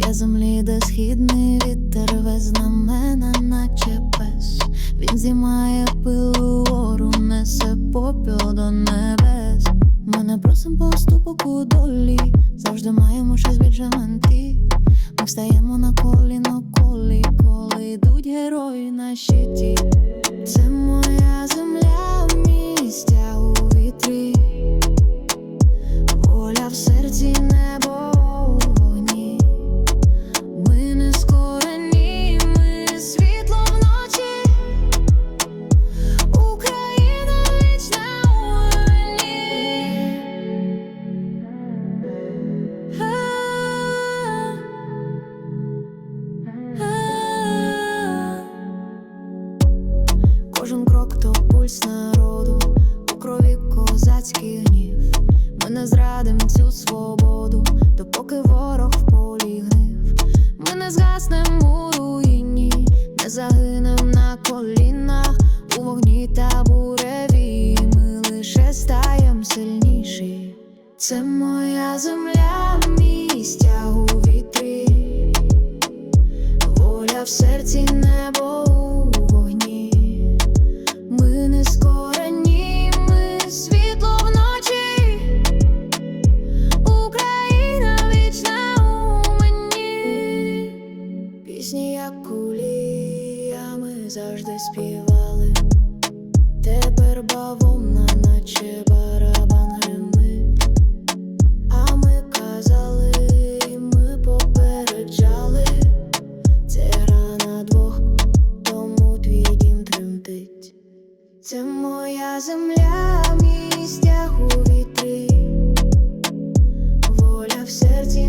землі, де східний вітер вез на мене, наче пес. Він зімає пилу гору, несе попіл до небес. Ми не просим поступок у долі, завжди маємо щось більше менти. Ми встаємо на коліно колі, коли йдуть герої на щиті. Крок то пульс народу, у крові козацький гнів. Ми не зрадим цю свободу, допоки ворог в полі гнив. Ми не згаснем у руїні, не загинем на колінах у вогні та буреві. Ми лише стаєм сильніші. Це моя земля, місця у завжди співали, тепер бавовна, наче барабан гримить а ми казали, ми попереджали, це гра на двох, тому твій дім тремтить. Це моя земля, мій стяг у вітри, воля в серці.